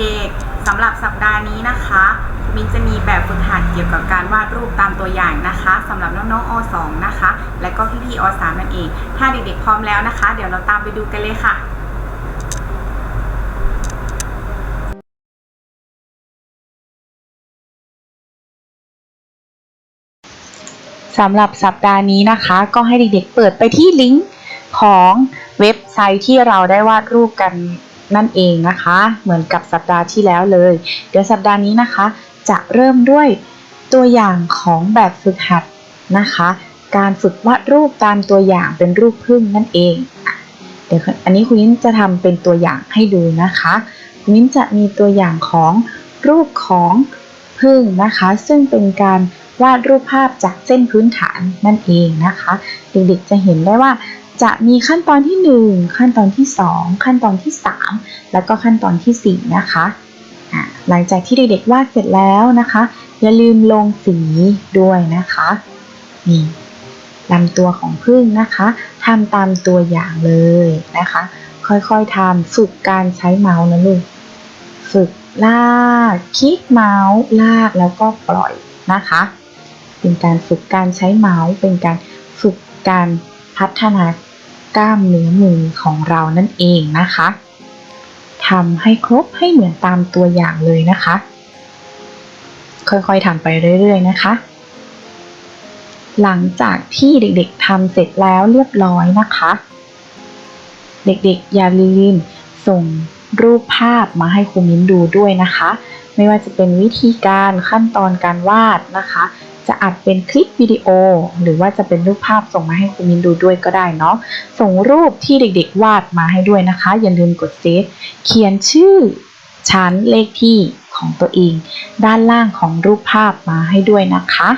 เด็กๆสำหรับสัปดาห์นี้นะคะ มินจะมีแบบฝึกหัดเกี่ยวกับการวาดรูปตามตัวอย่างนะคะสำหรับน้องๆอ2นะคะ และก็พี่ๆอ3นั่นเอง ถ้าเด็กๆพร้อมแล้วนะคะ เดี๋ยวเราตามไปดูกันเลยค่ะสำหรับสัปดาห์นี้นะคะ ก็ให้เด็กๆเปิดไปที่ลิงก์ของเว็บไซต์ที่เราได้วาดรูปกัน นั่นเองนะคะ เหมือนกับสัปดาห์ที่แล้วเลย เดี๋ยวสัปดาห์นี้นะคะ จะเริ่มด้วยตัวอย่างของแบบฝึกหัดนะคะ การฝึกวาดรูปตามตัวอย่างเป็นรูปพึ่งนั่นเอง เดี๋ยวอันนี้คุณยิ้มจะทำเป็นตัวอย่างให้ดูนะคะคุณยิ้มจะมีตัวอย่างของรูปของพึ่งนะคะ ซึ่งเป็นการวาดรูปภาพจากเส้นพื้นฐานนั่นเองนะคะ เด็กๆจะเห็นได้ว่า จะมีขั้นตอนที่ 1 ขั้นตอนที่ 2 ขั้นตอนที่ 3 แล้วก็ขั้นตอนทีสี่4 นะคะอะหลังจากที่เด็กๆวาดเสร็จแล้วนะคะ อย่าลืมลงสีด้วยนะคะนี่ลำตัวของพึ่งนะคะทำตามตัวอย่างเลยนะคะ ค่อยๆทำฝึกการใช้เมาส์นะลูกฝึกลากคลิกเมาส์ลากแล้วก็ปล่อยนะคะ เป็นการฝึกการใช้เมาส์เป็นการฝึกการพัฒนา กล้ามเนื้อมือของเรานั่นเองนะคะทำให้ครบให้เหมือนตามตัวอย่างเลยนะคะ ค่อยๆทำไปเรื่อยๆนะคะ หลังจากที่เด็กๆทำเสร็จแล้วเรียบร้อยนะคะ เด็กๆอย่าลืมส่ง รูปภาพมาให้ครูมิ้นดูด้วยนะคะ ไม่ว่าจะเป็นวิธีการขั้นตอนการวาดนะคะ จะอัดเป็นคลิปวิดีโอ หรือว่าจะเป็นรูปภาพส่งมาให้ครูมิ้นดูด้วยก็ได้เนาะส่งรูปที่เด็กๆ วาดมาให้ด้วยนะคะ อย่าลืมกดเซฟเขียนชื่อชั้นเลขที่ของตัวเอง ด้านล่างของรูปภาพมาให้ด้วยนะคะ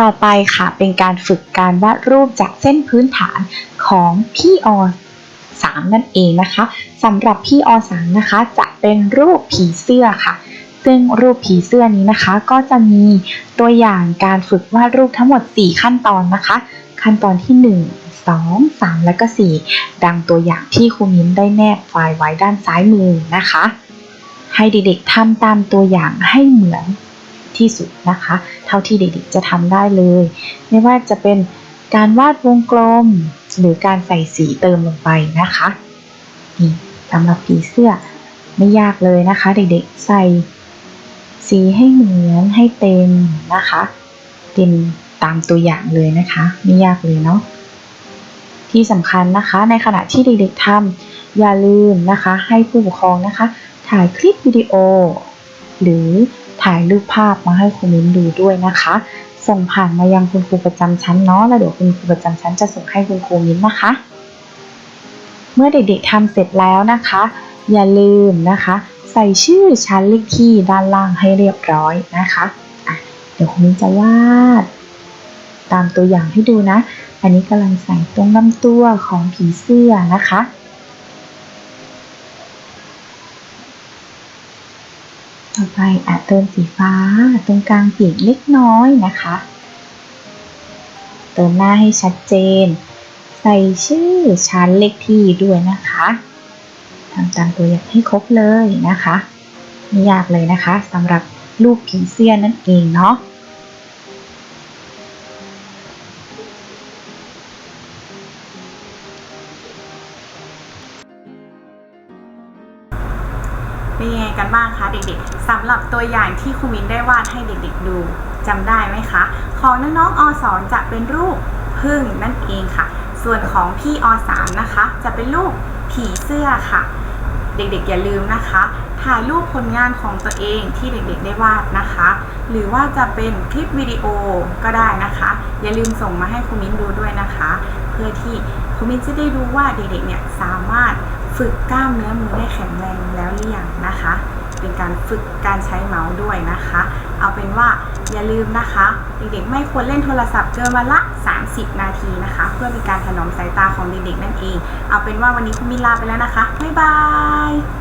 ต่อไปค่ะเป็นการฝึกการวาดรูปจากเส้นพื้นฐานของพี่อสามนั่นเองนะคะสำหรับพี่อสามนะคะจะเป็นรูปผีเสื้อค่ะ ซึ่งรูปผีเสื้อนี้นะคะ ก็จะมีตัวอย่างการฝึกวาดรูปทั้งหมด 4 ขั้นตอนนะคะ ขั้นตอนที่ 1 2 3 และก็ 4 ดังตัวอย่างที่ครูมิ้นได้แนบไฟล์ไว้ด้านซ้ายมือนะคะ ให้เด็กๆทำตามตัวอย่างให้เหมือน ที่สุดนะคะ เท่าที่เด็กๆจะทำได้เลย ไม่ว่าจะเป็นการวาดวงกลม หรือการใส่สีเติมลงไปนะคะนี่สำหรับผีเสื้อไม่ยากเลยนะคะ เด็กๆ ใส่สีให้เหมือนให้เต็มนะคะเป็นตามตัวอย่างเลยนะคะ ไม่ยากเลยเนาะที่สำคัญนะคะ ในขณะที่เด็กๆทำอย่าลืมนะคะ ให้ผู้ปกครองนะคะ ถ่ายคลิปวิดีโอ หรือ ถ่ายรูปภาพมาให้ครูมิ้นดูด้วยนะคะ ส่งผ่านมายังคุณครูประจำชั้นเนาะแล้วเดี๋ยวคุณครูประจำชั้นจะส่งให้คุณครูมิ้นนะคะ เมื่อเด็กๆทำเสร็จแล้วนะคะ อย่าลืมนะคะ ใส่ชื่อชั้นเลขที่ด้านล่างให้เรียบร้อยนะคะะเดี๋ยวครูมิ้นจะวาด ตามตัวอย่างให้ดูนะ อันนี้กำลังใส่ตรงลำตัวของผีเสื้อนะคะ ต่อไปอาจเติมสีฟ้าตรงกลางปีกเล็กน้อยนะคะ เติมหน้าให้ชัดเจน ใส่ชื่อชั้นเลขที่ด้วยนะคะทำตามตัวอย่างให้ครบเลยนะคะ ไม่ยากเลยนะคะสำหรับรูปผีเสื้อนั่นเองเนาะ เป็นยังไงกันบ้างคะเด็กๆสำหรับตัวอย่างที่ครูมินได้วาดให้เด็กๆดูจำได้ไหมคะ ของน้องๆอสอนจะเป็นรูปพึ่งนั่นเองค่ะ ส่วนของพี่อสามนะคะ จะเป็นรูปผีเสื้อค่ะ เด็กๆอย่าลืมนะคะ ถ่ายรูปผลงานของตัวเองที่เด็กๆได้วาดนะคะ หรือว่าจะเป็นคลิปวิดีโอก็ได้นะคะ อย่าลืมส่งมาให้ครูมิ้นดูด้วยนะคะ เพื่อที่ครูมิ้นจะได้รู้ว่าเด็กๆเนี่ยสามารถ ฝึกกล้ามเนื้อมือได้แข็งแรงแล้วหรือยังนะคะ เป็นการฝึกการใช้เมาส์ด้วยนะคะ เอาเป็นว่าอย่าลืมนะคะเด็กๆไม่ควรเล่นโทรศัพท์เกินวันละ 30 นาทีนะคะ เพื่อเป็นการถนอมสายตาของเด็กๆนั่นเอง เอาเป็นว่าวันนี้คุณมิลาไปแล้วนะคะบ๊ายบาย